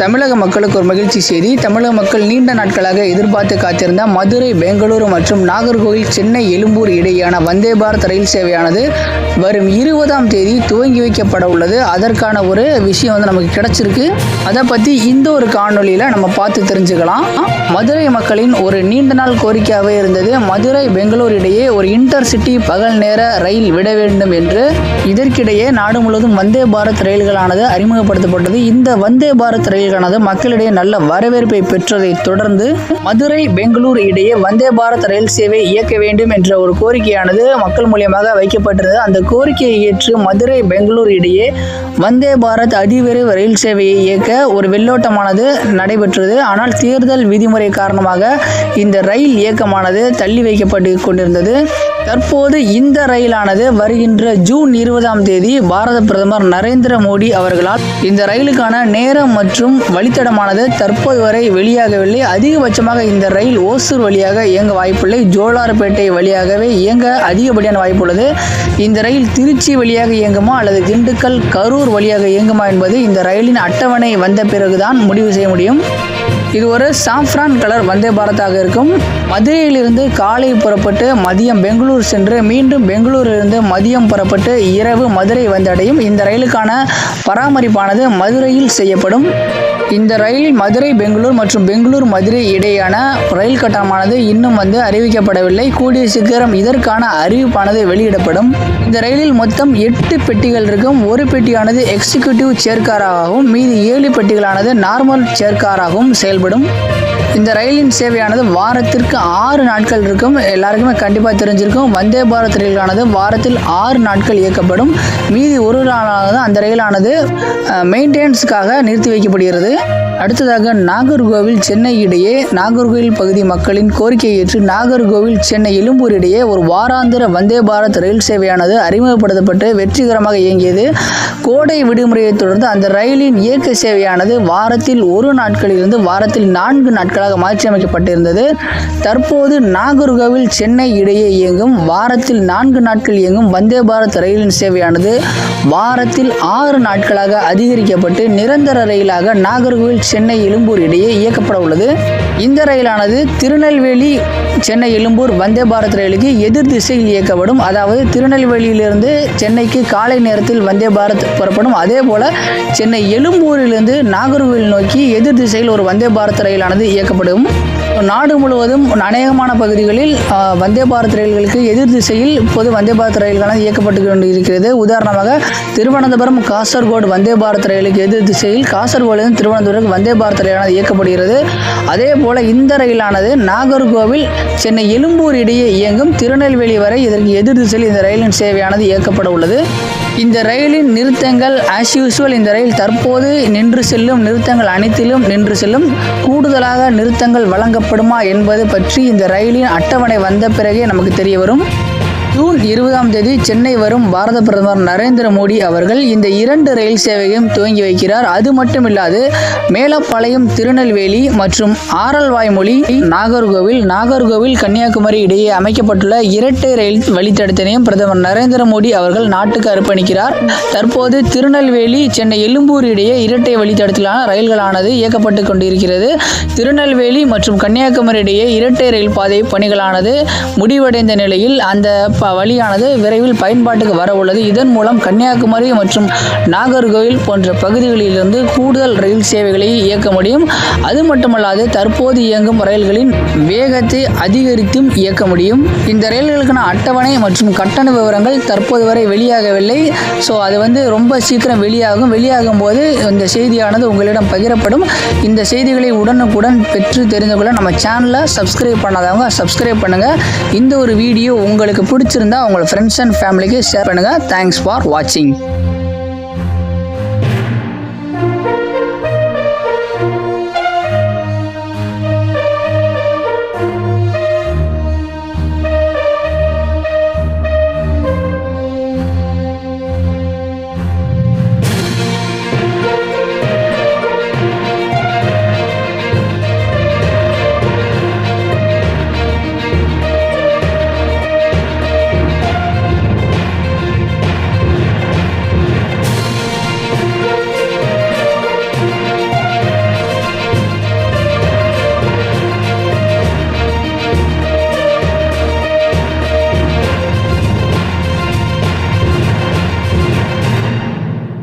தமிழக மக்களுக்கு ஒரு மகிழ்ச்சி செய்தி. தமிழக மக்கள் நீண்ட நாட்களாக எதிர்பார்த்து காத்திருந்த மதுரை பெங்களூரு மற்றும் நாகர்கோவில் சென்னை எழும்பூர் இடையேயான வந்தே பாரத் ரயில் சேவையானது வரும் இருபதாம் தேதி துவங்கி வைக்கப்பட உள்ளது. அதற்கான ஒரு விஷயம் வந்து நமக்கு கிடைச்சிருக்கு. அதை பற்றி இந்த ஒரு காணொளியில் நம்ம பார்த்து தெரிஞ்சுக்கலாம். மதுரை மக்களின் ஒரு நீண்ட நாள் கோரிக்கையாகவே இருந்தது. மதுரை பெங்களூர் இடையே ஒரு இன்டர்சிட்டி பகல் நேர ரயில் விட வேண்டும் என்று. இதற்கிடையே நாடு முழுவதும் வந்தே பாரத் ரயில்களானது அறிமுகப்படுத்தப்பட்டது. இந்த வந்தே பாரத் ரயில்களானது மக்களிடையே நல்ல வரவேற்பை பெற்றதை தொடர்ந்து மதுரை பெங்களூர் இடையே வந்தே பாரத் ரயில் சேவை இயக்க வேண்டும் என்ற ஒரு கோரிக்கையானது மக்கள் மூலியமாக வைக்கப்பட்டிருந்தது. அந்த கோரிக்கையை ஏற்று மதுரை பெங்களூர் இடையே வந்தே பாரத் அதிவிரைவு ரயில் சேவையை இயக்க ஒரு வெள்ளோட்டமானது நடைபெற்றது. ஆனால் தேர்தல் விதிமுறை காரணமாக இந்த ரயில் இயக்கமானது தள்ளி வைக்கப்பட்டு கொண்டிருந்தது. தற்போது இந்த ரயிலானது வருகின்ற ஜூன் இருபதாம் தேதி பாரத பிரதமர் நரேந்திர மோடி அவர்களால் இந்த ரயிலுக்கான நேரம் மற்றும் வழித்தடமானது தற்போது வரை வெளியாகவில்லை. அதிகபட்சமாக இந்த ரயில் ஓசூர் வழியாக இயங்க வாய்ப்பில்லை. ஜோலார்பேட்டை வழியாகவே இயங்க அதிகப்படியான வாய்ப்புள்ளது இந்த ரயில் திருச்சி வழியாக இயங்குமா அல்லது திண்டுக்கல் கரூர் வழியாக இயங்குமா என்பது இந்த ரயிலின் அட்டவணை வந்த பிறகுதான் முடிவு செய்ய முடியும். இது ஒரு சாஃப்ரான் கலர் வந்தே பாரத்தாக இருக்கும். மதுரையிலிருந்து காலை புறப்பட்டு மதியம் பெங்களூர் சென்று மீண்டும் பெங்களூரிலிருந்து மதியம் புறப்பட்டு இரவு மதுரை வந்தடையும். இந்த ரயிலுக்கான பராமரிப்பானது மதுரையில் செய்யப்படும். இந்த ரயில் மதுரை பெங்களூர் மற்றும் பெங்களூர் மதுரை இடையேயான ரயில் கட்டணமானது இன்னும் வந்து அறிவிக்கப்படவில்லை. கூடிய சீக்கிரம் இதற்கான அறிவிப்பானது வெளியிடப்படும். இந்த ரயிலில் மொத்தம் எட்டு பெட்டிகள் இருக்கும். ஒரு பெட்டியானது எக்ஸிக்யூட்டிவ் சேர்க்காராகவும் மீதி ஏழு பெட்டிகளானது நார்மல் சேர்க்காராகவும் செயல்படும். இந்த ரயிலின் சேவையானது வாரத்திற்கு ஆறு நாட்கள் இருக்கும். எல்லாருக்குமே கண்டிப்பாக தெரிஞ்சிருக்கும். வந்தே பாரத் ரயிலானது வாரத்தில் ஆறு நாட்கள் இயக்கப்படும். மீதி ஒரு நாளானது அந்த ரயிலானது மெயின்டெனன்ஸுக்காக நிறுத்தி வைக்கப்படுகிறது. அடுத்ததாக நாகர்கோவில் சென்னை இடையே நாகர்கோவில் பகுதி மக்களின் கோரிக்கையை ஏற்று நாகர்கோவில் சென்னை எழும்பூர் இடையே ஒரு வாராந்திர வந்தே பாரத் ரயில் சேவையானது அறிமுகப்படுத்தப்பட்டு வெற்றிகரமாக இயங்கியது. கோடை விடுமுறையை தொடர்ந்து அந்த ரயிலின் இயக்க சேவையானது வாரத்தில் ஒரு நாட்களிலிருந்து வாரத்தில் நான்கு நாட்களாக மாற்றியமைக்கப்பட்டிருந்தது. தற்போது நாகர்கோவில் சென்னை இடையே இயங்கும் வாரத்தில் நான்கு நாட்கள் இயங்கும் வந்தே பாரத் ரயிலின் சேவையானது வாரத்தில் ஆறு நாட்களாக அதிகரிக்கப்பட்டு நிரந்தர ரயிலாக நாகர்கோவில் சென்னை எழும்பூர் இடையே இயக்கப்பட உள்ளது. இந்த ரயிலானது திருநெல்வேலி சென்னை எழும்பூர் வந்தே பாரத் ரயிலுக்கு எதிர் திசையில் இயக்கப்படும். அதாவது திருநெல்வேலியிலிருந்து சென்னைக்கு காலை நேரத்தில் வந்தே பாரத் புறப்படும். அதே போல சென்னை எழும்பூரிலிருந்து நாகர்கோவில் நோக்கி எதிர் திசையில் ஒரு வந்தே பாரத் ரயிலானது இயக்கப்படும். நாடு முழுவதும் அநேகமான பகுதிகளில் வந்தே பாரத் ரயில்களுக்கு எதிர் திசையில் இப்போது வந்தே பாரத் ரயில்களானது இயக்கப்பட்டு கொண்டு இருக்கிறது உதாரணமாக திருவனந்தபுரம் காசர்கோடு வந்தே பாரத் ரயிலுக்கு எதிர் திசையில் காசர்கோடிலிருந்து திருவனந்தபுரம் வந்தே பாரத் ரயிலானது இயக்கப்படுகிறது. அதே போல இந்த ரயிலானது நாகர்கோவில் சென்னை எழும்பூர் இடையே இயங்கும் திருநெல்வேலி வரை இதற்கு எதிர் திசையில் இந்த ரயிலின் சேவையானது இயக்கப்பட உள்ளது. இந்த ரயிலின் நிறுத்தங்கள் ஆஸ் யூஸ்வல் இந்த ரயில் தற்போது நின்று செல்லும் நிறுத்தங்கள் அனைத்திலும் நின்று செல்லும். கூடுதலாக நிறுத்தங்கள் வழங்கப்படுமா என்பது பற்றி இந்த ரயிலின் அட்டவணை வந்த பிறகே நமக்கு தெரிய வரும். ஜூன் இருபதாம் தேதி சென்னை வரும் பாரத பிரதமர் நரேந்திர மோடி அவர்கள் இந்த இரண்டு ரயில் சேவையும் துவங்கி வைக்கிறார். அது மட்டுமில்லாது மேலப்பாளையம் திருநெல்வேலி மற்றும் ஆரல்வாய்மொழி நாகர்கோவில் நாகர்கோவில் கன்னியாகுமரி இடையே அமைக்கப்பட்டுள்ள இரட்டை ரயில் வழித்தடத்தினையும் பிரதமர் நரேந்திர மோடி அவர்கள் நாட்டுக்கு அர்ப்பணிக்கிறார். தற்போது திருநெல்வேலி சென்னை எழும்பூர் இடையே இரட்டை வழித்தடத்திலான ரயில்களானது இயக்கப்பட்டு கொண்டிருக்கிறது. திருநெல்வேலி மற்றும் கன்னியாகுமரி இடையே இரட்டை ரயில் பாதை பணிகளானது முடிவடைந்த நிலையில் அந்த ப- வழியானது விரைவில் பயன்பாட்டுக்கு வர உள்ளது. இதன் மூலம் கன்னியாகுமரி மற்றும் நாகர்கோவில் போன்ற பகுதிகளிலிருந்து கூடுதல் ரயில் சேவைகளை இயக்க முடியும். அது மட்டுமல்லாது தற்போது இயங்கும் ரயில்களின் வேகத்தை அதிகரித்தும் இயக்க முடியும். இந்த ரயில்களுக்கான அட்டவணை மற்றும் கட்டண விவரங்கள் தற்போது வரை வெளியாகவில்லை. ஸோ அது வந்து ரொம்ப சீக்கிரம் வெளியாகும். வெளியாகும் போது இந்த செய்தியானது உங்களிடம் பகிரப்படும். இந்த செய்திகளை உடனுக்குடன் பெற்று தெரிந்து கொள்ள நம்ம சேனலை சப்ஸ்கிரைப் பண்ணாதவங்க சப்ஸ்கிரைப் பண்ணுங்கள் இந்த ஒரு வீடியோ உங்களுக்கு பிடிச்ச பிடிச்சிருந்தா உங்கள் ஃப்ரெண்ட்ஸ் அண்ட் ஃபேமிலிக்கு ஷேர் பண்ணுங்கள் தேங்க்ஸ் ஃபார் வாட்சிங்